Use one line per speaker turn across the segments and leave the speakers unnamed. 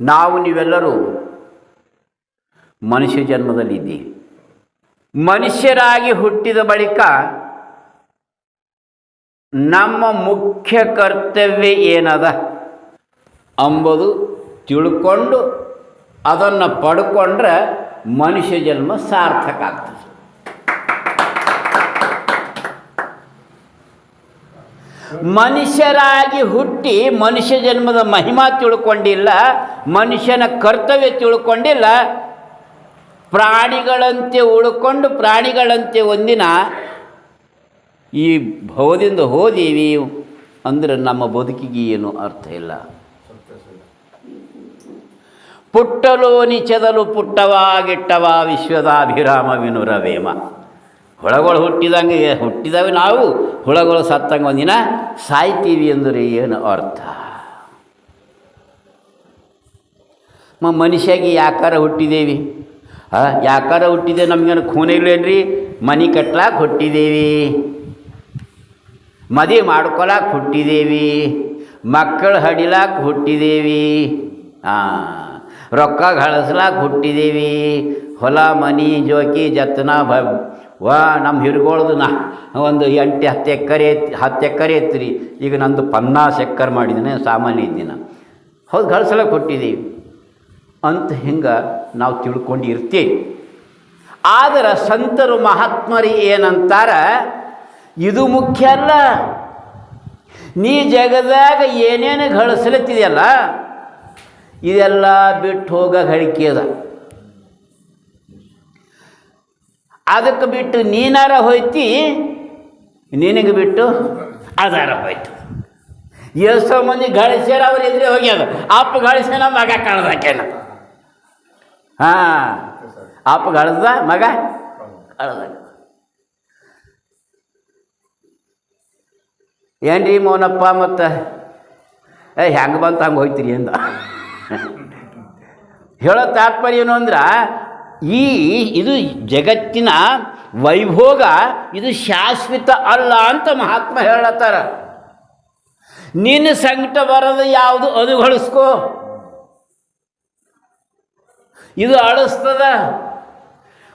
ನಾವು ನೀವೆಲ್ಲರೂ ಮನುಷ್ಯ ಜನ್ಮದಲ್ಲಿದ್ದೀವಿ. ಮನುಷ್ಯರಾಗಿ ಹುಟ್ಟಿದ ಬಳಿಕ ನಮ್ಮ ಮುಖ್ಯ ಕರ್ತವ್ಯ ಏನದ? ಅಂಬುದು ತಿಳ್ಕೊಂಡು ಅದನ್ನು ಪಡ್ಕೊಂಡ್ರೆ ಮನುಷ್ಯ ಜನ್ಮ ಸಾರ್ಥಕ ಆಗ್ತದೆ. ಮನುಷ್ಯರಾಗಿ ಹುಟ್ಟಿ ಮನುಷ್ಯ ಜನ್ಮದ ಮಹಿಮಾ ತಿಳ್ಕೊಂಡಿಲ್ಲ ಮನುಷ್ಯನ ಕರ್ತವ್ಯ ತಿಳ್ಕೊಂಡಿಲ್ಲ. ಪ್ರಾಣಿಗಳಂತೆ ಉಳ್ಕೊಂಡು ಪ್ರಾಣಿಗಳಂತೆ ಒಂದಿನ ಈ ಭವದಿಂದ ಹೋದೀವಿ ಅಂದರೆ ನಮ್ಮ ಬದುಕಿಗೆ ಏನು ಅರ್ಥ ಇಲ್ಲ. ಪುಟ್ಟಲು ನಿಚದಲು ಪುಟ್ಟವಾಗಿಟ್ಟವ ವಿಶ್ವದಾಭಿರಾಮ ವಿನುರವೇಮ. ಹುಳಗಳು ಹುಟ್ಟಿದಂಗೆ, ಹುಟ್ಟಿದವೆ ನಾವು, ಹುಳಗಳು ಸತ್ತಂಗೆ ಒಂದಿನ ಸಾಯ್ತೀವಿ ಅಂದರೆ ಏನು ಅರ್ಥ? ಮನುಷ್ಯಾಗಿ ಯಾಕಾರ ಹುಟ್ಟಿದೇವಿ? ಯಾಕಾರ ಹುಟ್ಟಿದೆ ನಮಗೇನು ಖೂನ ಇಲ್ಲೇನ್ರಿ? ಮನೆ ಕಟ್ಲಾಕ ಹುಟ್ಟಿದ್ದೇವೆ ಮದುವೆ ಮಾಡ್ಕೊಳಕ್ಕೆ ಹುಟ್ಟಿದ್ದೇವೆ ಮಕ್ಕಳು ಹಡಿಲಾಕ ಹುಟ್ಟಿದ್ದೇವೆ ಹಾಂ ರೊಕ್ಕ ಗಳಿಸ್ಲಾಕ ಹುಟ್ಟಿದ್ದೇವೆ ಹೊಲ, ಮನಿ, ಜೋಕಿ, ಜತ್ನ ಬ ವಾ ನಮ್ಮ ಹಿರುಗೋಳ್ದು ನಾ, ಒಂದು ಎಂಟು, ಹತ್ತು ಎಕರೆ ಹತ್ತು ಎಕರೆ ಐತ್ರಿ. ಈಗ ನಂದು ಪನ್ನಾಸ್ ಎಕ್ಕರ್ ಮಾಡಿದ್ದೀನಿ ಸಾಮಾನ್ಯ ಇದ್ದೀನಿ. ಹೌದು ಗಳಿಸ್ಲಾಕ ಹುಟ್ಟಿದ್ದೀವಿ ಅಂತ ಹಿಂಗೆ ನಾವು ತಿಳ್ಕೊಂಡಿರ್ತೀವಿ. ಆದರೆ ಸಂತರು ಮಹಾತ್ಮರಿ ಏನಂತಾರ, ಇದು ಮುಖ್ಯ ಅಲ್ಲ. ನೀ ಜಗದಾಗ ಏನೇನು ಗಳಿಸ್ಲತ್ತಿದೆಯಲ್ಲ ಇದೆಲ್ಲ ಬಿಟ್ಟು ಹೋಗ ಅದ. ಅದಕ್ಕೆ ಬಿಟ್ಟು ನೀನಾರ ಹೋಯ್ತಿ, ನಿನಗೆ ಬಿಟ್ಟು ಅದಾರ ಹೋಯ್ತು. ಎಷ್ಟೋ ಮಂದಿ ಗಳಿಸ್ಯಾರ ಅವ್ರು ಎದುರೇ ಹೋಗ್ಯದ ಅಪ್ಪ ಗಳಿಸ್ಯಾನ ಮಗ ಕಳ್ದಾಕ್ಯಾನ ಹಾಂ. ಅಪ್ಪ ಗಳಿಸ್ದ ಮಗ? ಕಳ್ದ. ಏನ್ರಿ ಮೋನಪ್ಪ ಮತ್ತು? ಏ, ಹೆಂಗೆ ಬಂತ ಹಂಗೆ ಹೋಯ್ತೀರಿ ಅಂದ. ಹೇಳೋ ತಾತ್ಪರ್ಯ ಏನು ಅಂದ್ರೆ, ಈ, ಇದು ಜಗತ್ತಿನ ವೈಭೋಗ, ಇದು ಶಾಶ್ವತ ಅಲ್ಲ ಅಂತ ಮಹಾತ್ಮ ಹೇಳತ್ತಾರ. ನಿನ್ನ ಸಂಕಟ ಬರೋದು ಯಾವುದು ಅದು ಗಳಿಸ್ಕೋ ಇದು ಅಳಿಸ್ತದ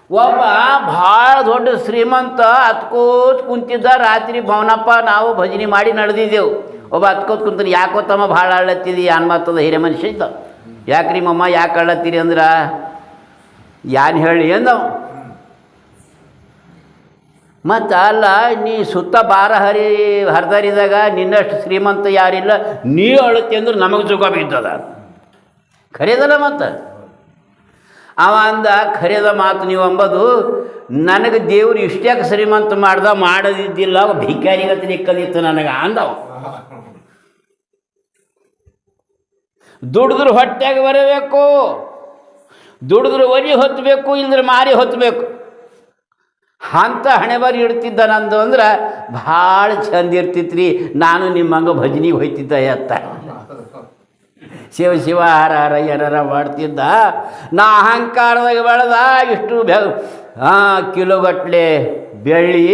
ಒಬ್ಬ ಭಾಳ ದೊಡ್ಡ ಶ್ರೀಮಂತ ಹತ್ಕೋತ್ ಕುಂತಿದ್ದ ರಾತ್ರಿ ಭವನಪ್ಪ, ನಾವು ಭಜನೆ ಮಾಡಿ ನಡೆದಿದ್ದೆವು. ಒಬ್ಬ ಹತ್ಕೋತ್ ಕುಂತಾನೆ, ಯಾಕೋ ತಮ್ಮ ಭಾಳ ಅಳ್ಳತ್ತಿದಿ ಅನ್ಮಾತದ ಹಿರೇ ಮನುಷ್ಯ ಇದ್ದ? ಯಾಕ್ರಿ ಮಮ್ಮ, ಯಾಕೆ ಅಳ್ಳತ್ತೀರಿ ಅಂದ್ರೆ? ಯಾನ್ ಹೇಳಿ? ಅಂದವ. ಮತ್ತು ಅಲ್ಲ, ನೀ ಸುತ್ತ ಬಾರ ಹರಿ ಹರಿದರಿದಾಗ ನಿನ್ನಷ್ಟು ಶ್ರೀಮಂತ ಯಾರಿಲ್ಲ, ನೀ ಅಳುತ್ತಿ ಅಂದ್ರೆ ನಮಗೆ ಸುಖ ಬಿದ್ದದ ಖರೀದಲ್ಲ ಮತ್ತು? ಅವ ಅಂದ, ಖರೆದ ಮಾತು ನೀವು ಅಂಬೋದು, ನನಗೆ ದೇವ್ರು ಇಷ್ಟ್ಯಾಕೆ ಶ್ರೀಮಂತ ಮಾಡ್ದ, ಮಾಡದಿದ್ದಿಲ್ಲ, ಅವ ಭಿಕಾರಿಗತಿ ನಿಕ್ಕದಿತ್ತು ನನಗೆ, ಅಂದವ. ದುಡಿದ್ರು ಹೊಟ್ಟೆಗೆ ಬರಬೇಕು, ದುಡಿದ್ರು ಒರಿ ಹೊತ್ತಬೇಕು ಇಲ್ಲದ್ರೆ ಮಾರಿ ಹೊತ್ತಬೇಕು ಅಂಥ ಹಣೆ ಬರಿ ಇಡ್ತಿದ್ದ ನಂದು ಅಂದ್ರೆ, ಭಾಳ ಚಂದ ಇರ್ತಿತ್ರಿ, ನಾನು ನಿಮ್ಮಂಗ ಭಜನಿಗೆ ಹೋಯ್ತಿದ್ದ ಎತ್ತ ಶಿವ ಶಿವ ಹರ ಹರ ಏನಾರ ಮಾಡ್ತಿದ್ದ. ನಾ ಅಹಂಕಾರದಾಗ ಬೆಳೆದ ಇಷ್ಟು ಬೆ ಹಾಂ ಕಿಲೋಗಟ್ಲೆ ಬೆಳ್ಳಿ,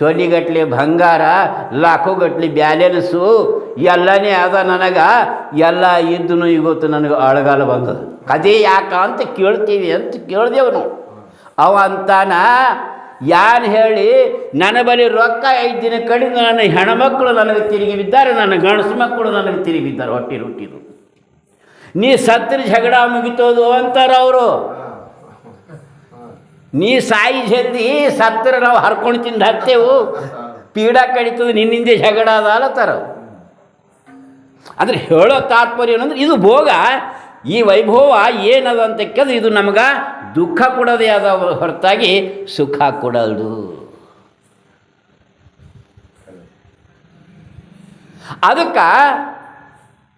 ತೊಲಿಗಟ್ಲೆ ಬಂಗಾರ, ಲಾಖೋಗಟ್ಲೆ ಬ್ಯಾಲೆನ್ಸು ಎಲ್ಲನೇ ಅದ ನನಗೆ. ಎಲ್ಲ ಇದ್ದನು ಇವತ್ತು ನನಗೆ ಅಳಗಾಲ ಬಂದದ. ಕದೇ ಯಾಕ ಅಂತ ಕೇಳ್ತೀವಿ ಅಂತ ಕೇಳ್ದೇವು ನಾವು ಅವ ಅಂತಾನ, ಯಾನ್ ಹೇಳಿ, ನನ್ನ ಬಳಿ ರೊಕ್ಕ ಐದು ದಿನ ಕಡಿಮೆ ನನ್ನ ಹೆಣ್ಮಕ್ಳು ನನಗೆ ತಿರುಗಿ ಬಿದ್ದಾರೆ, ನನ್ನ ಗಂಡಸು ಮಕ್ಕಳು ನನಗೆ ತಿರುಗಿ ಬಿದ್ದಾರೆ, ಹೊಟ್ಟಿ ರೊಟ್ಟಿದು. ನೀ ಸತ್ರ ಜಗಳ ಮುಗಿತೋದು ಅಂತಾರ ಅವರು. ನೀ ಸಾಯಿ ಜಲ್ದಿ ಸತ್ರ ನಾವು ಹರ್ಕೊಂಡು ತಿಂದು ಹಾಕ್ತೇವು. ಪೀಡ ಕಡಿತದ ನಿನ್ನಿಂದೆ ಜಗಳ ಅದ ಅಲ್ಲತ್ತಾರ ಅಂದ್ರೆ ಹೇಳೋ ತಾತ್ಪರ್ಯ ಏನಂದ್ರೆ ಇದು ಭೋಗ, ಈ ವೈಭವ ಏನದ ಅಂತ ಕೇಳಿದ್ರೆ ಇದು ನಮ್ಗೆ ದುಃಖ ಕೊಡೋದೇ ಅದ ಹೊರತಾಗಿ ಸುಖ ಕೊಡಲ್ದು. ಅದಕ್ಕೆ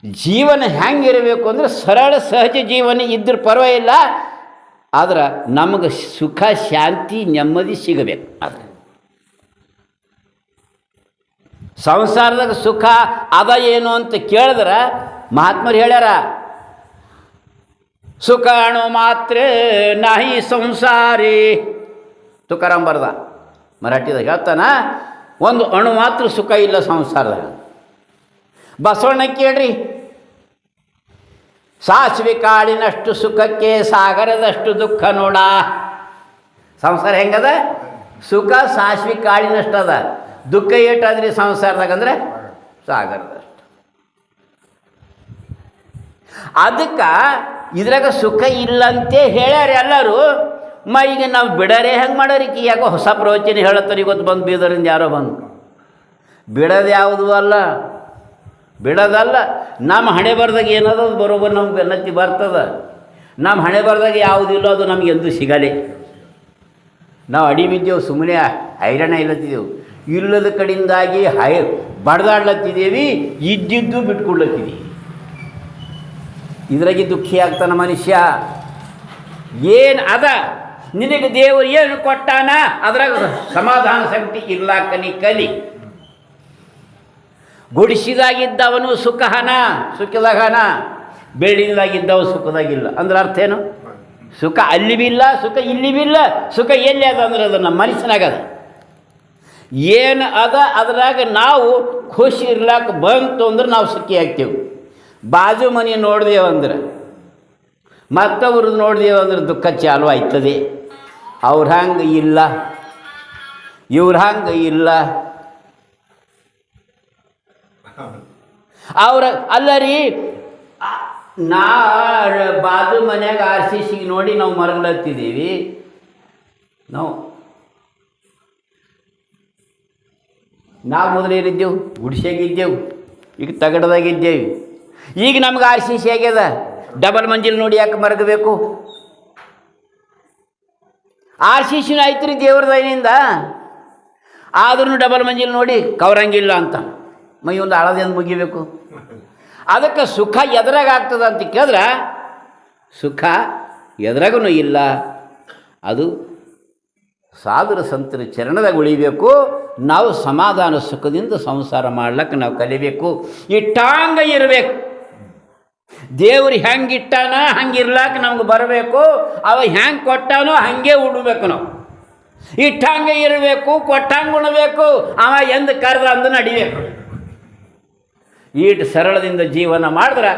ಜೀವನ ಹೆಂಗಿರಬೇಕು ಅಂದ್ರೆ ಸರಳ ಸಹಜ ಜೀವನ ಇದ್ರ ಪರವಾಗಿಲ್ಲ, ಆದ್ರೆ ನಮಗೆ ಸುಖ, ಶಾಂತಿ, ನೆಮ್ಮದಿ ಸಿಗಬೇಕು ಅದು ಸಂಸಾರದಾಗ ಸುಖ, ಅದ ಏನು ಅಂತ ಕೇಳಿದ್ರೆ ಮಹಾತ್ಮರು ಹೇಳ್ಯಾರ ಸುಖ ಅಣು ಮಾತ್ರ ನಾಹಿ ಸಂಸಾರಿ. ತುಕಾರಾಮ್ ಬರ್ದ ಮರಾಠಿದಾಗ ಹೇಳ್ತಾನ, ಒಂದು ಅಣು ಮಾತ್ರ ಸುಖ ಇಲ್ಲ ಸಂಸಾರದಾಗ. ಬಸವಣ್ಣ ಕೇಳ್ರಿ. ಸಾಸಿವೆ ಕಾಳಿನಷ್ಟು ಸುಖಕ್ಕೆ, ಸಾಗರದಷ್ಟು ದುಃಖ ನೋಡ. ಸಂಸಾರ ಹೆಂಗದ? ಸುಖ, ಸಾಸಿವೆ ಕಾಳಿನಷ್ಟು ಅದ ದುಃಖ ಏಟಾದ್ರಿ ಸಂಸಾರದಾಗಂದ್ರೆ ಸಾಗರದಷ್ಟು. ಅದಕ್ಕೆ ಇದ್ರಾಗ ಸುಖ ಇಲ್ಲಂತೆ ಹೇಳ್ಯಾರ ಎಲ್ಲರೂ. ಮ, ಈಗ ನಾವು ಬಿಡರೆ ಹೆಂಗೆ ಮಾಡೋರಿಕಿ ಯಾಕೋ ಹೊಸ ಪ್ರವಚನ ಹೇಳತ್ತಾರೆ ಇವತ್ತು ಬಂದು ಬೀದರಿಂದ ಯಾರೋ ಬಂದು. ಬಿಡೋದು ಯಾವುದು ಅಲ್ಲ? ಬಿಡೋದಲ್ಲ. ನಮ್ಮ ಹಣೆ ಬರ್ದಾಗ ಏನದ ಅದು ಬರೋಬ್ಬರ ನಮ್ಗೆ ಬೆನ್ನತ್ತಿ ಬರ್ತದ. ನಮ್ಮ ಹಣೆ ಬರ್ದಾಗ ಯಾವುದಿಲ್ಲ ಅದು ನಮ್ಗೆ ಎಂದೂ ಸಿಗಲಿ. ನಾವು ಅಡಿ ಬಿದ್ದೇವು ಸುಮ್ಮನೆ ಹೈರಾಣ ಇಲ್ಲತ್ತಿದ್ದೆವು. ಇಲ್ಲದ ಕಡೆಯಿಂದಾಗಿ ಹೈ ಬಡ್ದಾಡ್ಲತ್ತಿದ್ದೇವೆ, ಇದ್ದಿದ್ದು ಬಿಟ್ಕೊಡ್ಲತ್ತಿದ್ದೀವಿ. ಇದ್ರಾಗೆ ದುಃಖಿ ಆಗ್ತಾನೆ ಮನುಷ್ಯ. ಏನು ಅದ? ನಿನಗೆ ದೇವರು ಏನು ಕೊಟ್ಟಾನ? ಅದ್ರಾಗ ಸಮಾಧಾನ ಶಕ್ತಿ ಇಲ್ಲ ಕಲಿ ಕಲಿ. ಗುಡಿಸಿದಾಗಿದ್ದವನು ಸುಖಹನ ಸುಖದಾಗನ ಬೆಳ್ಳಿದಾಗಿದ್ದವ ಸುಖದಾಗಿಲ್ಲ. ಅಂದ್ರೆ ಅರ್ಥ ಏನು? ಸುಖ ಅಲ್ಲಿ ಬಿ ಇಲ್ಲ ಸುಖ ಇಲ್ಲಿ ಬಿ ಇಲ್ಲ ಸುಖ ಎಲ್ಲಿ ಅದ ಅಂದ್ರೆ ಅದು ನಮ್ಮ ಮನಸ್ಸಿನಾಗ ಅದ. ಏನು ಅದ ಅದ್ರಾಗ ನಾವು ಖುಷಿ ಇರ್ಲಾಕ ಬಂತು ಅಂದ್ರೆ ನಾವು ಸುಖಿ ಆಗ್ತೇವೆ. ಬಾಜು ಮನೆ ನೋಡ್ದೇವಂದ್ರೆ ಅಂದ್ರೆ ನೋಡ್ದೇವಂದ್ರೆ ದುಃಖ ಚಾಲು ಆಯ್ತದೆ. ಅವ್ರ ಹಂಗೆ ಇಲ್ಲ, ಇವ್ರ ಹಂಗೆ ಇಲ್ಲ. ಅವ್ರ ಅಲ್ಲ ರೀ ನಾ ಬಾಜು ಮನ್ಯಾಗ ಆರ್ ಸಿ ಸಿಗೆ ನೋಡಿ ನಾವು ಮರಗ್ಲತ್ತಿದ್ದೀವಿ. ನಾವು ನಾವು ಮೊದಲೇನಿದ್ದೆವು? ಗುಡಿಸೆಗಿದ್ದೆವು ಈಗ ತಗಡದಾಗಿದ್ದೇವೆ. ಈಗ ನಮ್ಗೆ ಆರ್ ಸಿ ಸಿ ಆಗ್ಯದ. ಡಬಲ್ ಮಂಜಿಲ್ ನೋಡಿ ಯಾಕೆ ಮರಗಬೇಕು? ಆರ್ ಸಿ ಸಿನ ಐತ್ರಿ ದೇವ್ರ ದಯನಿಂದ ಆದ್ರೂ ಡಬಲ್ ಮಂಜಿಲ್ ನೋಡಿ ಕವರಂಗಿಲ್ಲ ಅಂತ. ಮೈ ಒಂದು ಹಳದಿಂದ ಮುಗಿಬೇಕು? ಅದಕ್ಕೆ ಸುಖ ಎದ್ರಾಗ ಆಗ್ತದ ಅಂತ ಕೇಳಿದ್ರೆ, ಸುಖ ಎದ್ರಾಗೂ ಇಲ್ಲ. ಅದು ಸಾಧುರ ಸಂತರ ಚರಣದಾಗ ಉಳಿಬೇಕು. ನಾವು ಸಮಾಧಾನ ಸುಖದಿಂದ ಸಂಸಾರ ಮಾಡ್ಲಿಕ್ಕೆ ನಾವು ಕಲಿಬೇಕು. ಇಟ್ಟಾಂಗ ಇರಬೇಕು. ದೇವ್ರು ಹೆಂಗೆ ಇಟ್ಟಾನ ಹಂಗೆ ಇರ್ಲಾಕ ನಮ್ಗೆ ಬರಬೇಕು. ಅವ ಹೆಂಗೆ ಕೊಟ್ಟಾನೋ ಹಾಗೆ ಉಡ್ಬೇಕು ನಾವು. ಇಟ್ಟಂಗೆ ಇರಬೇಕು, ಕೊಟ್ಟಂಗೆ ಉಣಬೇಕು. ಅವ ಎಂದು ಕರೆದ ಅಂದು ನಡಿಬೇಕು. ಈಟು ಸರಳದಿಂದ ಜೀವನ ಮಾಡಿದ್ರೆ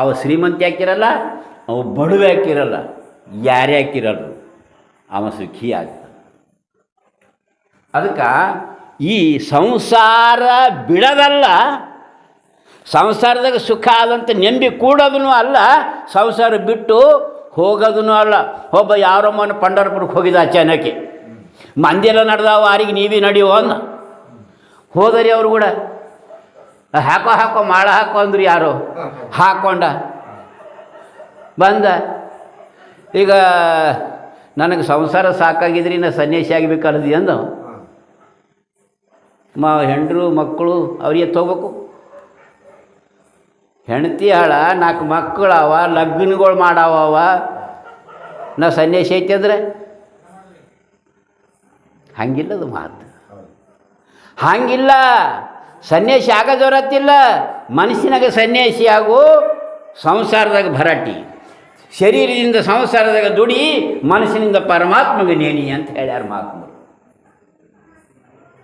ಅವ ಶ್ರೀಮಂತ ಯಾಕಿರಲ್ಲ ಅವ ಬಡವೆ ಹಾಕಿರಲ್ಲ, ಯಾರೇ ಹಾಕಿರಲ್ಲ ಅವ ಸುಖಿ ಆಗ್ತಾನೆ. ಅದಕ್ಕೆ ಈ ಸಂಸಾರ ಬಿಡದಲ್ಲ, ಸಂಸಾರದಾಗ ಸುಖ ಆದಂಥ ನೆಂಬಿ ಕೂಡೋದೂ ಅಲ್ಲ, ಸಂಸಾರ ಬಿಟ್ಟು ಹೋಗೋದೂ ಅಲ್ಲ. ಒಬ್ಬ ಯಾರೋ ಮನ ಪಂಡರಪುರಕ್ಕೆ ಹೋಗಿದ ಅಚಾನಕಿ ಮಂದಿಯೆಲ್ಲ ನಡೆದಾವ ಆರಿಗೆ ನೀವೇ ನಡೆಯುವ? ಹೋದರಿ ಅವರು ಕೂಡ ಹಾಕೋ ಹಾಕೋ ಮಾಳ ಹಾಕೋ ಅಂದ್ರೆ ಯಾರು? ಹಾಕೊಂಡ. ಬಂದ. ಈಗ ನನಗೆ ಸಂಸಾರ ಸಾಕಾಗಿದ್ರಿ ನಾ ಸನ್ಯಾಸಿ ಆಗಬೇಕಲ್ದಿ ಅಂದು ಮ ಹೆಂಡರು ಮಕ್ಕಳು ಅವ್ರಿಗೆ ತೊಗೋಬೇಕು ಹೆಂಡತಿ ಹಾಳ ನಾಲ್ಕು ಮಕ್ಕಳವ ಲಗ್ನಗಳು ಮಾಡವ ನಾ ಸನ್ಯಾಸಿ ಐತಿ ಅಂದರೆ? ಹಂಗಿಲ್ಲದು ಮಾತು. ಹಂಗಿಲ್ಲ. ಸನ್ಯಾಸಿ ಆಗೋದವರತ್ತಿಲ್ಲ ಮನಸ್ಸಿನಾಗ ಸನ್ಯಾಸಿ ಆಗು ಸಂಸಾರದಾಗ ಭರಾಟಿ. ಶರೀರದಿಂದ ಸಂಸಾರದಾಗ ದುಡಿ, ಮನಸ್ಸಿನಿಂದ ಪರಮಾತ್ಮಗೆ ನೇಣಿ ಅಂತ ಹೇಳ್ಯಾರ ಮಹಾತ್ಮರು.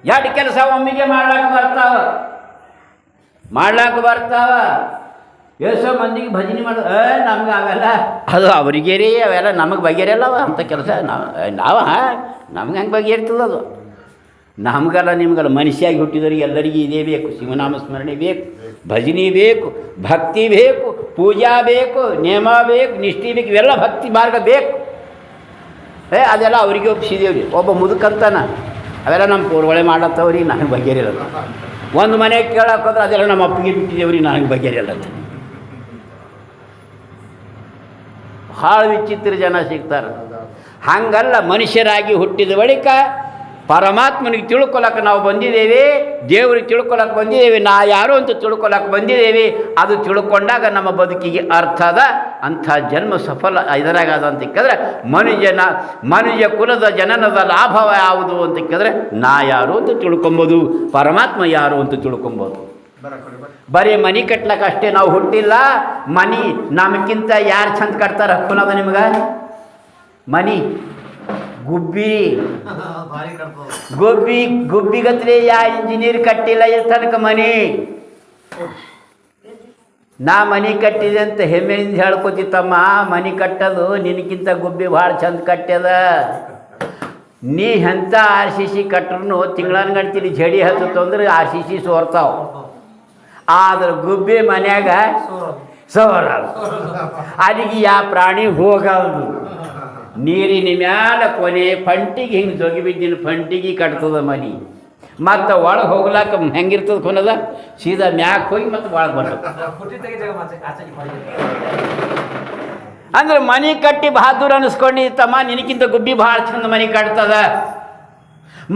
ಎರಡು ಕೆಲಸ ಒಮ್ಮಿಗೆ ಮಾಡ್ಲಾಕ ಬರ್ತಾವ? ಮಾಡ್ಲಾಕ ಬರ್ತಾವ? ಎಷ್ಟೋ ಮಂದಿಗೆ ಭಜನೆ ಮಾಡ ನಮ್ಗೆ ಅವೆಲ್ಲ, ಅದು ಅವರಿಗೆ ರೀ ಅವೆಲ್ಲ ನಮಗೆ ಬಗೆರಲ್ಲವ ಅಂಥ ಕೆಲಸ, ನಾವು ನಮ್ಗೆ ಹೆಂಗೆ ಬಗೆಹರಿತದ ಅದು? ನಮಗಲ್ಲ ನಿಮಗಲ್ಲ ಮನುಷ್ಯಾಗಿ ಹುಟ್ಟಿದವರಿಗೆ ಎಲ್ಲರಿಗೂ ಇದೇ ಬೇಕು ಶಿವನಾಮ ಸ್ಮರಣೆ ಬೇಕು, ಭಜನೆ ಬೇಕು, ಭಕ್ತಿ ಬೇಕು, ಪೂಜಾ ಬೇಕು, ನೇಮ ಬೇಕು, ನಿಷ್ಠೆ ಬೇಕು, ಇವೆಲ್ಲ ಭಕ್ತಿ ಮಾರ್ಗ ಬೇಕು. ಏ, ಅದೆಲ್ಲ ಅವರಿಗೆ ಒಪ್ಪಿಸಿದೇವ್ರಿ. ಒಬ್ಬ ಮುದುಕಂತಾನ, ಅವೆಲ್ಲ ನಮ್ಮ ಪೂರ್ವಳೆ ಮಾಡತ್ತವ್ರಿ, ನನಗೆ ಬಗೆಹರಿಯಲ್ಲ ಒಂದು ಮನೆ ಕೇಳೋಕ್ಕೋದ್ರೆ ಅದೆಲ್ಲ ನಮ್ಮ ಅಪ್ಪಿಗೆ ಬಿಟ್ಟಿದ್ದೇವ್ರಿ ನನಗೆ ಬಗೆಹರಿಯಲ್ಲ ಅಂತ ಭಾಳ ವಿಚಿತ್ರ ಜನ ಸಿಗ್ತಾರೆ. ಹಂಗಲ್ಲ ಮನುಷ್ಯರಾಗಿ ಹುಟ್ಟಿದ ಬಳಿಕ ಪರಮಾತ್ಮನಿಗೆ ತಿಳ್ಕೊಳಕ್ಕೆ ನಾವು ಬಂದಿದ್ದೇವೆ, ದೇವರಿಗೆ ತಿಳ್ಕೊಳಕ್ಕೆ ಬಂದಿದ್ದೇವೆ, ನಾ ಯಾರು ಅಂತ ತಿಳ್ಕೊಳಕ್ಕೆ ಬಂದಿದ್ದೇವೆ, ಅದು ತಿಳ್ಕೊಂಡಾಗ ನಮ್ಮ ಬದುಕಿಗೆ ಅರ್ಥದ ಅಂಥ ಜನ್ಮ ಸಫಲ ಇದರಾಗದ ಅಂತ ಕೇಳಿದ್ರೆ, ಮನುಜನ, ಮನುಜ ಕುಲದ ಜನನದ ಲಾಭವ ಯಾವುದು ಅಂತ ಕೇಳಿದ್ರೆ, ನಾ ಯಾರು ಅಂತ ತಿಳ್ಕೊಬೋದು, ಪರಮಾತ್ಮ ಯಾರು ಅಂತ ತಿಳ್ಕೊಬೋದು. ಬರೀ ಮನಿ ಕಟ್ಲಕ್ಕೆ ಅಷ್ಟೇ ನಾವು ಹುಟ್ಟಿಲ್ಲ, ಮನಿ ನಮಗಿಂತ ಯಾರು ಚಂದ ಕಟ್ತಾರೆ ಹಕ್ಕುನದ ನಿಮ್ಗೆ? ಮನಿ. ಗುಬ್ಬಿ. ಗುಬ್ಬಿ ಗುಬ್ಬಿಗತ್ಲೆ ಯಾ ಇಂಜಿನಿಯರ್ ಕಟ್ಟಿಲ್ಲ ಇಲ್ಲಿ ತನಕ ಮನೆ? ನಾ ಮನೆ ಕಟ್ಟಿದೆ ಅಂತ ಹೆಮ್ಮೆಯಿಂದ ಹೇಳ್ಕೊತಿತ್ತಮ್ಮ ಮನೆ ಕಟ್ಟೋದು ನಿನಗಿಂತ ಗುಬ್ಬಿ ಭಾಳ ಚಂದ ಕಟ್ಟ್ಯದ. ನೀ ಎಂಥ ಆರ್ ಸಿ ಸಿ ಕಟ್ಟ್ರೂ ತಿಂಗಳನ್ ಗಂಟಲಿ ಜಡಿ ಹತ್ತತ್ತು ಅಂದ್ರೆ ಆರ್ ಸಿ ಸಿ ಸೋರ್ತಾವ. ಆದ್ರೆ ಗುಬ್ಬಿ ಮನ್ಯಾಗ ಸೋರಲ್ಲ ಅಲ್ಲಿಗೆ ಯಾ ಪ್ರಾಣಿ ಹೋಗಲ್ದು. ನೀರಿನ ಮ್ಯಾಲ ಕೊನೆ ಫಂಟಿಗೆ ಹಿಂಗೆ ಜೊಗಿಬಿದ್ದಿನ ಪಂಟಿಗೆ ಫಂಟಿಗೆ ಕಟ್ತದ ಮನಿ. ಮತ್ತು ಒಳಗೆ ಹೋಗ್ಲಾಕ ಹೆಂಗಿರ್ತದ ಕೊನದ ಸೀದಾ ಮ್ಯಾಕ್ ಹೋಗಿ ಮತ್ತು ಒಳಗೆ ಬರ್ತದೆ. ಅಂದ್ರೆ ಮನಿ ಕಟ್ಟಿ ಬಹಾದೂರ್ ಅನಿಸ್ಕೊಂಡಿತ್ತಮ್ಮ ನಿನಗಿಂತ ಗುಬ್ಬಿ ಭಾಳ ಚಂದ ಮನಿ ಕಟ್ತದ.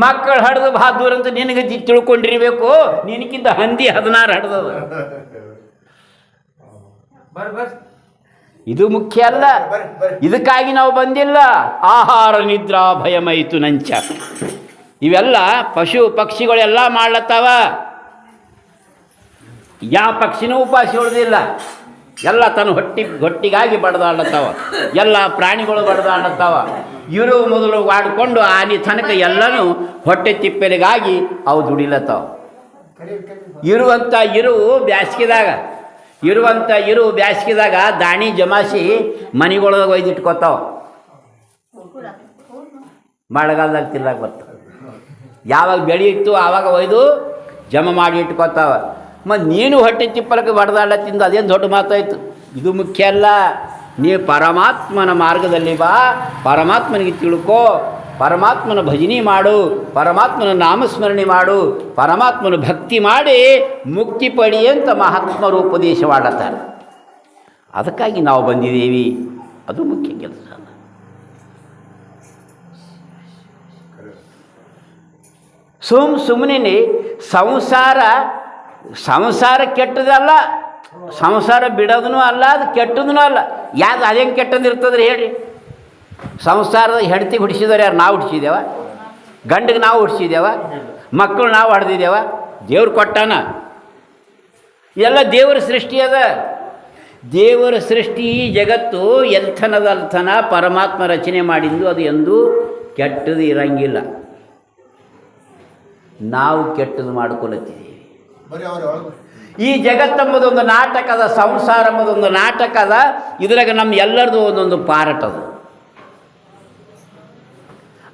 ಮಕ್ಕಳು ಹಡ್ದು ಬಹಾದೂರ್ ಅಂತ ನಿನಗೆ ತಿಳ್ಕೊಂಡಿರ್ಬೇಕು. ನಿನಗಿಂತ ಹಂದಿ ಹದಿನಾರು ಹಡ್ದದ. ಇದು ಮುಖ್ಯ ಅಲ್ಲ. ಇದಕ್ಕಾಗಿ ನಾವು ಬಂದಿಲ್ಲ. ಆಹಾರ ನಿದ್ರಾ ಭಯಮೈತು ನಂಚ. ಇವೆಲ್ಲ ಪಶು ಪಕ್ಷಿಗಳೆಲ್ಲ ಮಾಡ್ಲತ್ತಾವ. ಯಾವ ಪಕ್ಷಿನೂ ಉಪಾಸಿ ಉಳಿದಿಲ್ಲ. ಎಲ್ಲ ತನ್ನ ಹೊಟ್ಟಿ ಹೊಟ್ಟಿಗಾಗಿ ಬಡ್ದಾಡ್ಲತ್ತಾವ. ಎಲ್ಲ ಪ್ರಾಣಿಗಳು ಬಡ್ದಾಡ್ಲತ್ತಾವ. ಇರು ಮೊದಲು ಆಡಿಕೊಂಡು ಆನಿ ತನಕ ಎಲ್ಲನೂ ಹೊಟ್ಟೆ ತಿಪ್ಪಲಿಗಾಗಿ ಅವು ದುಡಿಲತ್ತಾವ. ಇರುವಂಥ ಇರು ಬ್ಯಾಸ್ಗಿದಾಗ. ಇರುವಂಥ ಇರು ಬ್ಯಾಸ್ಗಿದಾಗ ದಾಣಿ ಜಮಾಸಿ ಮನೆಗೊಳಗೆ ಒಯ್ದಿಟ್ಕೋತಾವ. ಮಳೆಗಾಲದಾಗ ತಿನ್ನಕ್ಕೆ ಬರ್ತಾವ. ಯಾವಾಗ ಬೆಳಿ ಇತ್ತು ಆವಾಗ ಒಯ್ದು ಜಮ ಮಾಡಿ ಇಟ್ಕೋತಾವ. ಮತ್ತು ನೀನು ಹೊಟ್ಟೆ ತಿಪ್ಪಲಕ್ಕೆ ಬಡ್ದಾಡ ತಿಂದು ಅದೇನು ದೊಡ್ಡ ಮಾತಾಯ್ತು ಇದು ಮುಖ್ಯ ಅಲ್ಲ. ನೀ ಪರಮಾತ್ಮನ ಮಾರ್ಗದಲ್ಲಿ ಬಾ. ಪರಮಾತ್ಮನಿಗೆ ತಿಳ್ಕೋ. ಪರಮಾತ್ಮನ ಭಜನೆ ಮಾಡು, ಪರಮಾತ್ಮನ ನಾಮಸ್ಮರಣೆ ಮಾಡು, ಪರಮಾತ್ಮನ ಭಕ್ತಿ ಮಾಡಿ ಮುಕ್ತಿ ಪಡಿ ಅಂತ ಮಹಾತ್ಮರು ಉಪದೇಶ ಮಾಡುತ್ತಾರೆ. ಅದಕ್ಕಾಗಿ ನಾವು ಬಂದಿದ್ದೀವಿ ಅದು ಮುಖ್ಯ ಕೆಲಸ. ಸುಮ್ ಸುಮ್ಮನೆ ಸಂಸಾರ ಸಂಸಾರ ಕೆಟ್ಟದಲ್ಲ, ಸಂಸಾರ ಬಿಡೋದೂ ಅಲ್ಲ, ಅದು ಕೆಟ್ಟದೂ ಅಲ್ಲ. ಯಾವ್ದು ಅದೇನು ಕೆಟ್ಟದಿರ್ತದ್ರಿ ಹೇಳಿ? ಸಂಸಾರದ ಹೆಂಡತಿ ಹುಡ್ಸಿದವ್ರು ಯಾರು? ನಾವು ಹುಡ್ಸಿದ್ದೇವ ಗಂಡಿಗೆ ನಾವು ಹುಡ್ಸಿದ್ದೇವ ಮಕ್ಕಳು ನಾವು ಹೊಡೆದಿದ್ದೇವ ದೇವ್ರು ಕೊಟ್ಟಾನ. ಎಲ್ಲ ದೇವರ ಸೃಷ್ಟಿ ಅದ. ದೇವರ ಸೃಷ್ಟಿ ಈ ಜಗತ್ತು ಎಲ್ಥನದಲ್ಥನ ಪರಮಾತ್ಮ ರಚನೆ ಮಾಡಿದ್ದು ಅದು ಎಂದೂ ಕೆಟ್ಟದು ಇರಂಗಿಲ್ಲ. ನಾವು ಕೆಟ್ಟದು ಮಾಡ್ಕೊಳತ್ತಿದ್ದೀವಿ. ಈ ಜಗತ್ತಂಬುದೊಂದು ನಾಟಕದ ಸಂಸಾರ ಎಂಬುದೊಂದು ನಾಟಕದ ಇದ್ರಾಗ ನಮ್ಮ ಎಲ್ಲರದು ಒಂದೊಂದು ಪಾರ್ಟ್ ಅದು.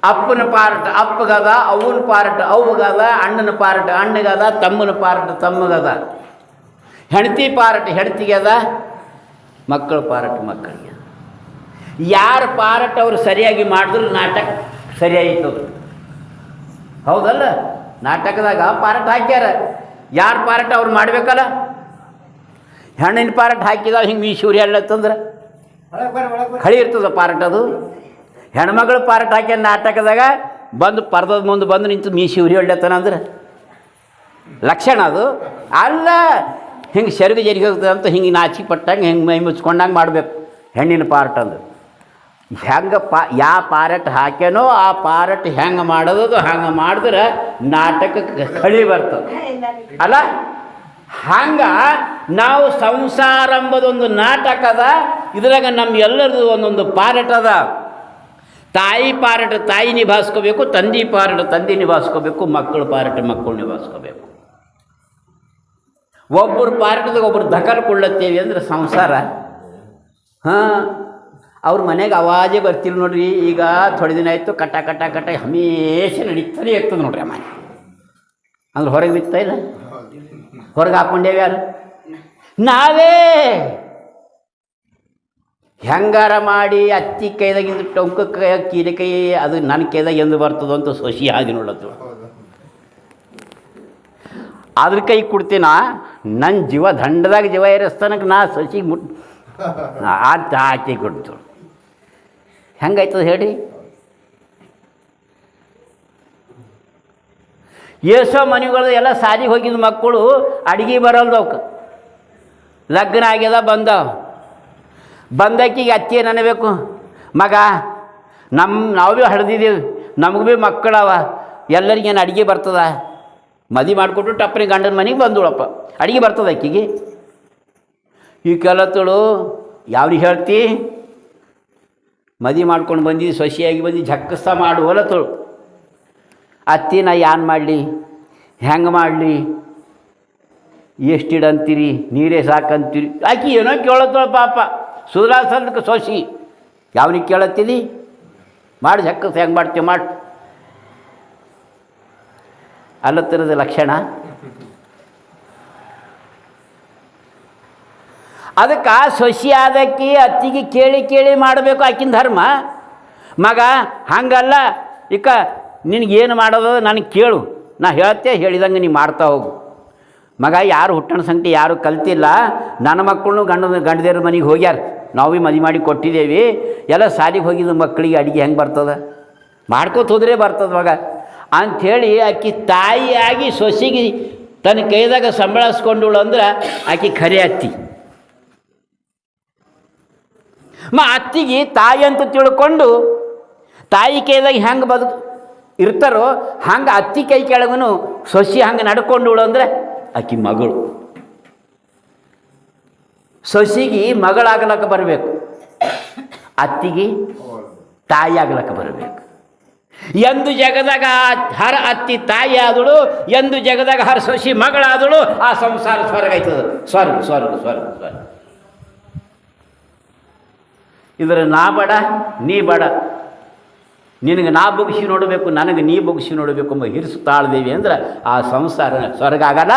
ಅಪ್ಪನ ಪಾರ್ಟ್ ಅಪ್ಪಗದ ಅವನ ಪಾರ್ಟ್ ಅವ್ಗದ ಅಣ್ಣನ ಪಾರ್ಟ್ ಅಣ್ಣಗದ ತಮ್ಮನ ಪಾರ್ಟ್ ತಮ್ಮಗದ ಹೆಂಡತಿ ಪಾರ್ಟ್ ಹೆಂಡತಿಗದ ಮಕ್ಕಳ ಪಾರ್ಟ್ ಮಕ್ಕಳಿಗೆ. ಯಾರ ಪಾರ್ಟ್ ಅವರು ಸರಿಯಾಗಿ ಮಾಡಿದ್ರು ನಾಟಕ ಸರಿಯಾಗಿತ್ತು ಹೌದಲ್ಲ? ನಾಟಕದಾಗ ಪಾರ್ಟ್ ಹಾಕ್ಯಾರ. ಯಾರ ಪಾರ್ಟ್ ಅವ್ರು ಮಾಡ್ಬೇಕಲ್ಲ? ಹೆಣ್ಣಿನ ಪಾರ್ಟ್ ಹಾಕಿದಾಗ ಹಿಂಗೆ ಮೀಶೂರಿ
ಒಳಗೆ ಬರ್ರಿ
ಹಳಿ ಇರ್ತದ ಪಾರ್ಟ್ ಅದು? ಹೆಣ್ಮಗಳು ಪಾರ್ಟ್ ಹಾಕ್ಯ ನಾಟಕದಾಗ ಬಂದು ಪರ್ದದ ಮುಂದೆ ಬಂದು ನಿಂತು ಮೀಸಿ ಉರಿ ಹೊಡ್ಲತ್ತಾನ ಅಂದ್ರೆ? ಲಕ್ಷಣ ಅದು. ಅಲ್ಲ, ಹಿಂಗೆ ಸೆರಗು ಜರಿಗೆ ಹೋಗ್ತದೆ ಅಂತ ಹಿಂಗೆ ನಾಚಿ ಪಟ್ಟಂಗೆ ಹಿಂಗೆ ಮೈ ಮುಚ್ಕೊಂಡಂಗೆ ಮಾಡಬೇಕು. ಹೆಣ್ಣಿನ ಪಾರ್ಟ್ ಅಂದ್ರೆ ಹೆಂಗೆ ಪಾ, ಯಾ ಪಾರಟ್ ಹಾಕ್ಯನೋ ಆ ಪಾರಟ್ ಹೆಂಗೆ ಮಾಡೋದು ಹಂಗೆ ಮಾಡಿದ್ರೆ ನಾಟಕಕ್ಕೆ ಕಳಿ ಬರ್ತದೆ ಅಲ್ಲ, ಹಂಗೆ ನಾವು ಸಂಸಾರ ಎಂಬುದೊಂದು ನಾಟಕದ ಇದ್ರಾಗ ನಮ್ಮ ಎಲ್ಲರದು ಒಂದೊಂದು ಪಾರಟ್ ಅದ. ತಾಯಿ ಪಾರಟ ತಾಯಿ ನಿಭಾಯಿಸ್ಕೋಬೇಕು ತಂದೆ ಪಾರಟ ತಂದೆ ನಿಭಾಯಿಸ್ಕೋಬೇಕು ಮಕ್ಕಳು ಪಾರಟ ಮಕ್ಕಳು ನಿಭಾಯಿಸ್ಕೋಬೇಕು. ಒಬ್ಬರು ಪಾರಟದಾಗ ಒಬ್ಬರು ದಖಲ್ ಕೊಳ್ಳತ್ತೇವೆ ಅಂದ್ರೆ ಸಂಸಾರ. ಹಾಂ ಅವ್ರ ಮನೆಗೆ ಅವಾಜೇ ಬರ್ತಿಲ್ಲ ನೋಡ್ರಿ ಈಗ ಥೊಡೆ ದಿನ ಆಯಿತು ಕಟ್ಟ ಕಟ ಕಟ ಹಮೇಶ ನಡೀತಾನೆ ಇರ್ತದೆ ನೋಡ್ರಿ ಆ ಮನೆ. ಅಂದ್ರೆ ಹೊರಗೆ ಬಿತ್ತಾ ಇಲ್ಲ? ಹೊರಗೆ ಹಾಕ್ಕೊಂಡೇವ್ಯಾರು ನಾವೇ! ಹೆಂಗಾರ ಮಾಡಿ ಅತ್ತಿ ಕೈದಾಗಿಂದ ಟೊಂಕ ಕೈ, ಕೀರೆ ಕೈ, ಅದು ನನ್ನ ಕೈದಾಗ ಎಂದು ಬರ್ತದೋ ಅಂತ ಸೊಸಿ ಆಗಿ ನೋಡತ್ತು ಅದ್ರ ಕೈ ಕೊಡ್ತೀನ? ನನ್ನ ಜೀವ ದಂಡದಾಗ ಜೀವ ಇರಿಸ್ತಾನಕ್ಕೆ ನಾ ಸೊಸಿಗೆ ಮುಟ್ ಅಂತ ಆಕೆ ಕೊಡ್ತು. ಹೆಂಗಾಯ್ತದ ಹೇಳಿ? ಏಸೋ ಮನೆಗಳು ಎಲ್ಲ ಸಾಲಿಗೆ ಹೋಗಿದ್ದ ಮಕ್ಕಳು ಅಡುಗೆ ಬರಲ್ದು ಅವಕ್ಕೆ ಲಗ್ನ ಆಗ್ಯದ ಬಂದವ. ಬಂದಕ್ಕಿಗೆ ಅತ್ತಿ ಏನು ಮಗ ನಮ್ಮ ನಾವು ಭೀ ಹಡ್ದಿದ್ದೀವಿ, ನಮಗೂ ಭೀ ಮಕ್ಕಳವ ಎಲ್ಲರಿಗೇನು ಅಡುಗೆ ಬರ್ತದ? ಮದಿ ಮಾಡಿಕೊಟ್ಟು ಟಪ್ಪನಿ ಗಂಡನ ಮನೆಗೆ ಬಂದಳಪ್ಪ. ಅಡುಗೆ ಬರ್ತದ ಅಕ್ಕಿಗೆ? ಈ ಕೆಲತ್ತಳು ಯಾವ್ರಿಗೆ ಹೇಳ್ತಿ? ಮದಿ ಮಾಡ್ಕೊಂಡು ಬಂದು, ಸೊಸಿಯಾಗಿ ಬಂದು ಝಕ್ಕಸ್ತ ಮಾಡು ಹೊಲತಳು ಅತ್ತಿ, ನಾ ಏನು ಮಾಡಲಿ? ಹೆಂಗೆ ಮಾಡಲಿ? ಎಷ್ಟಿಡಂತೀರಿ? ನೀರೇ ಸಾಕಂತೀರಿ? ಆಕಿ ಏನೋ ಕೇಳತ್ತಳು ಪಾಪ. ಸುಧಾರಿಸೋದಕ್ಕೆ ಸೊಸಿ. ಯಾವನಿಗೆ ಕೇಳತ್ತೀನಿ? ಮಾಡಿ ಹೆಕ್ಕ ಹೆಂಗೆ ಮಾಡ್ತೀವಿ ಮಾಡಿ. ಅಲ್ಲತ್ತಿರದ ಲಕ್ಷಣ. ಅದಕ್ಕೆ ಸೊಸಿ ಆದಕ್ಕೆ ಅತ್ತಿಗೆ ಕೇಳಿ ಕೇಳಿ ಮಾಡಬೇಕು ಆಕಿನ ಧರ್ಮ. ಮಗ, ಹಂಗಲ್ಲ. ಇಕ ನಿನಗೇನು ಮಾಡೋದು ನನಗೆ ಕೇಳು. ನಾ ಹೇಳ್ತೆ, ಹೇಳಿದಂಗೆ ನೀ ಮಾಡ್ತಾ ಹೋಗು. ಮಗ, ಯಾರು ಹುಟ್ಟಣ ಸಂಗತಿ ಯಾರು ಕಲ್ತಿಲ್ಲ. ನನ್ನ ಮಕ್ಕಳು ಗಂಡ ಗಂಡದೇರ ಮನೆಗೆ ಹೋಗ್ಯಾರ. ನಾವು ಭೀ ಮದುವೆ ಮಾಡಿ ಕೊಟ್ಟಿದ್ದೇವೆ. ಎಲ್ಲ ಸಾಲಿಗೆ ಹೋಗಿದ್ದು ಮಕ್ಕಳಿಗೆ ಅಡುಗೆ ಹೆಂಗೆ ಬರ್ತದೆ? ಮಾಡ್ಕೋತ ಹೋದ್ರೆ ಬರ್ತದ ಮಗ. ಅಂಥೇಳಿ ಆಕೆ ತಾಯಿಯಾಗಿ ಸೊಸಿಗೆ ತನ್ನ ಕೈದಾಗ ಸಂಬಳಸ್ಕೊಂಡಳು ಅಂದ್ರೆ ಆಕೆ ಖರೆ ಅತ್ತಿ. ಮ ಅತ್ತಿಗೆ ತಾಯಿ ಅಂತ ತಿಳ್ಕೊಂಡು ತಾಯಿ ಕೈದಾಗ ಹೆಂಗೆ ಬದು ಇರ್ತಾರೋ ಹಂಗೆ ಅತ್ತಿ ಕೈ ಕೆಳಗೂ ಸೊಸಿ ಹಂಗೆ ನಡ್ಕೊಂಡಳು ಅಂದರೆ ಆಕೆ ಮಗಳು. ಸೊಸಿಗೆ ಮಗಳಾಗಲಕ್ಕ ಬರಬೇಕು. ಅತ್ತಿಗೆ ತಾಯಿ ಆಗ್ಲಕ್ಕ ಬರಬೇಕು. ಎಂದು ಜಗದಾಗ ಹರ ಅತ್ತಿ ತಾಯಿ ಆದಳು, ಎಂದು ಜಗದಾಗ ಹರ ಸೊಸಿ ಮಗಳಾದಳು, ಆ ಸಂಸಾರ ಸ್ವರ್ಗ ಆಯ್ತದ. ಸ್ವರ್ಗ ಸ್ವರ್ಗ ಸ್ವರ್ಗ ಸ್ವರ್ಗ. ಇದರ ನಾ ಬಡ, ನೀ ಬಡ. ನಿನಗೆ ನಾ ಬುಗಿಸಿ ನೋಡಬೇಕು, ನನಗೆ ನೀ ಬುಗಿಸಿ ನೋಡಬೇಕು ಎಂಬ ಹಿರಿಸು ತಾಳ್ದೇವಿ ಅಂದ್ರೆ ಆ ಸಂಸಾರ ಸ್ವರ್ಗ ಆಗಲ್ಲ,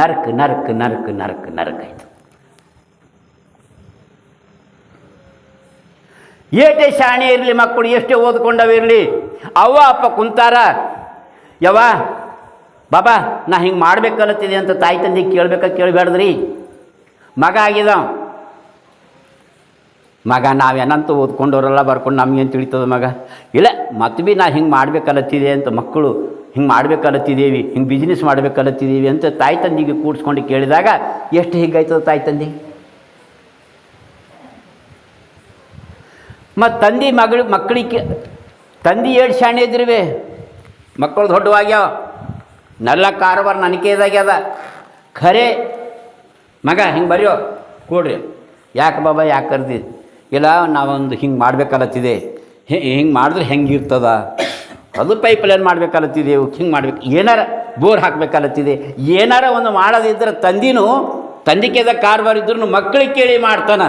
ನರ್ಕ್ ನರ್ಕ್ ನರ್ಕ್ ನರ್ಕ್ ನರ್ಕ್ ಆಯ್ತು. ಏಟೇ ಶಾಣೆ ಇರಲಿ ಮಕ್ಕಳು, ಎಷ್ಟೇ ಓದ್ಕೊಂಡವಿರಲಿ ಅವ್ವ, ಅಪ್ಪ ಕುಂತಾರ ಯವ ಬಾಬಾ, ನಾ ಹಿಂಗೆ ಮಾಡ್ಬೇಕಲ್ಲತ್ತಿದೆ ಅಂತ ತಾಯಿ ತಂದೆ ಕೇಳ್ಬೇಕ ಕೇಳಬೇಡ್ದ್ರಿ ಮಗ ಆಗಿದಾವ ಮಗ ನಾವೇನಂತ ಓದ್ಕೊಂಡವರೆಲ್ಲ ಬರ್ಕೊಂಡು ಏನು ತಿಳಿತದ ಮಗ? ಇಲ್ಲ ಮತ್ತೆ ಭೀ ನಾ ಹಿಂಗೆ ಮಾಡ್ಬೇಕಲ್ಲತ್ತಿದೆ ಅಂತ ಮಕ್ಕಳು ಹಿಂಗೆ ಮಾಡ್ಬೇಕಲ್ಲತ್ತಿದ್ದೀವಿ ಹಿಂಗೆ ಬಿಸ್ನೆಸ್ ಮಾಡ್ಬೇಕಲ್ಲತ್ತಿದ್ದೀವಿ ಅಂತ ತಾಯಿ ತಂದಿಗೆ ಕೂಡ್ಸ್ಕೊಂಡು ಕೇಳಿದಾಗ ಎಷ್ಟು ಹೀಗಾಯ್ತದ ತಾಯಿ ತಂದೆ? ಮತ್ತು ತಂದೆ ಮಗಳು, ಮಕ್ಕಳಿಗೆ, ತಂದೆ ಏಳು ಶಾಣೆ ಇದ್ರಿವೆ. ಮಕ್ಕಳು ದೊಡ್ಡವಾಗ್ಯಾವ. ನಲ್ಲ ಕಾರವಾರ ನನಕೇದಾಗ್ಯದ. ಖರೆ, ಮಗ ಹಿಂಗೆ ಬರೆಯೋ, ಕೊಡ್ರಿ. ಯಾಕೆ ಬಾಬಾ, ಯಾಕೆ ಕರ್ದಿ? ಇಲ್ಲ, ನಾವೊಂದು ಹಿಂಗೆ ಮಾಡ್ಬೇಕಲ್ಲತ್ತಿದೆ ಹಿಂಗೆ ಮಾಡಿದ್ರೆ ಹೆಂಗಿರ್ತದ? ಅದು ಪೈಪ್ ಲೈನ್ ಮಾಡಬೇಕಲತ್ತಿದೆ ಹಿಂಗೆ ಮಾಡ್ಬೇಕು. ಏನಾರ ಬೋರ್ ಹಾಕಬೇಕಲತ್ತಿದೆ. ಏನಾರ ಒಂದು ಮಾಡೋದಿದ್ರೆ ತಂದಿನೂ, ತಂದಿಕೆದ ಕಾರ್ಬಾರ್ ಇದ್ರೂ ಮಕ್ಕಳಿಗೆ ಕೇಳಿ ಮಾಡ್ತಾನ.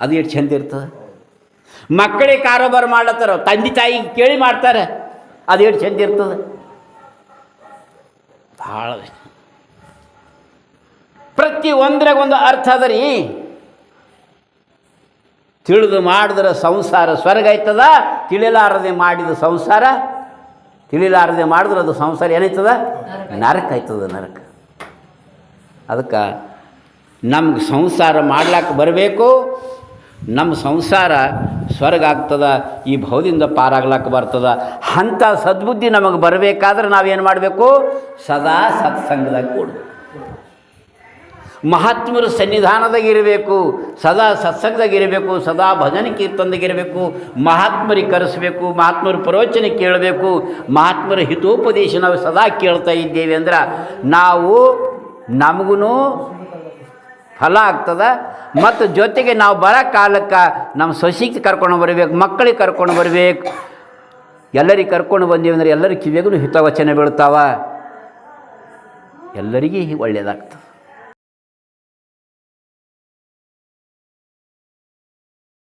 ಅದು ಎಷ್ಟು ಚಂದ ಇರ್ತದೆ? ಮಕ್ಕಳಿಗೆ ಕಾರೋಬಾರ ಮಾಡ್ಲತ್ತಾರ, ತಂದೆ ತಾಯಿ ಕೇಳಿ ಮಾಡ್ತಾರೆ, ಅದು ಎಷ್ಟು ಚಂದ ಇರ್ತದೆ? ಭಾಳ ಪ್ರತಿ ಒಂದ್ರಾಗ ಒಂದು ಅರ್ಥ ಅದ ರೀ. ತಿಳಿದು ಮಾಡಿದ್ರೆ ಸಂಸಾರ ಸ್ವರ್ಗ ಆಯ್ತದ, ತಿಳಿಲಾರದೆ ಮಾಡಿದ ಸಂಸಾರ, ತಿಳಿಲಾರದೆ ಮಾಡಿದ್ರೆ ಅದು ಸಂಸಾರ ಏನಾಯ್ತದ? ನರಕ ಆಯ್ತದ ನರಕ. ಅದಕ್ಕೆ ನಮ್ಗೆ ಸಂಸಾರ ಮಾಡ್ಲಾಕ ಬರಬೇಕು ನಮ್ಮ ಸಂಸಾರ ಸ್ವರ್ಗ ಆಗ್ತದ, ಈ ಭವದಿಂದ ಪಾರಾಗ್ಲಕ್ಕ ಬರ್ತದ. ಅಂಥ ಸದ್ಬುದ್ಧಿ ನಮಗೆ ಬರಬೇಕಾದ್ರೆ ನಾವೇನು ಮಾಡಬೇಕು? ಸದಾ ಸತ್ಸಂಗದಾಗ ಕೂಡಬೇಕು. ಮಹಾತ್ಮರ ಸನ್ನಿಧಾನದಾಗ ಇರಬೇಕು, ಸದಾ ಸತ್ಸಂಗದಾಗ ಇರಬೇಕು, ಸದಾ ಭಜನೆ ಕೀರ್ತನದಾಗಿರಬೇಕು ಮಹಾತ್ಮರಿಗೆ ಕರೆಸಬೇಕು, ಮಹಾತ್ಮರ ಪ್ರವಚನ ಕೇಳಬೇಕು, ಮಹಾತ್ಮರ ಹಿತೋಪದೇಶ ನಾವು ಸದಾ ಕೇಳ್ತಾ ಇದ್ದೇವೆ ಅಂದ್ರೆ ನಾವು ನಮಗೂ ಫಲ ಆಗ್ತದೆ. ಮತ್ತು ಜೊತೆಗೆ ನಾವು ಬರೋ ಕಾಲಕ್ಕೆ ನಮ್ಮ ಸೊಸಿಗೆ ಕರ್ಕೊಂಡು ಬರಬೇಕು, ಮಕ್ಕಳಿಗೆ ಕರ್ಕೊಂಡು ಬರಬೇಕು. ಎಲ್ಲರಿಗೆ ಕರ್ಕೊಂಡು ಬಂದೀವಿ ಅಂದ್ರೆ ಎಲ್ಲರ ಕಿವಿಗೂ ಹಿತವಚನ ಬೀಳ್ತಾವ. ಎಲ್ಲರಿಗೂ ಒಳ್ಳೆಯದಾಗ್ತದೆ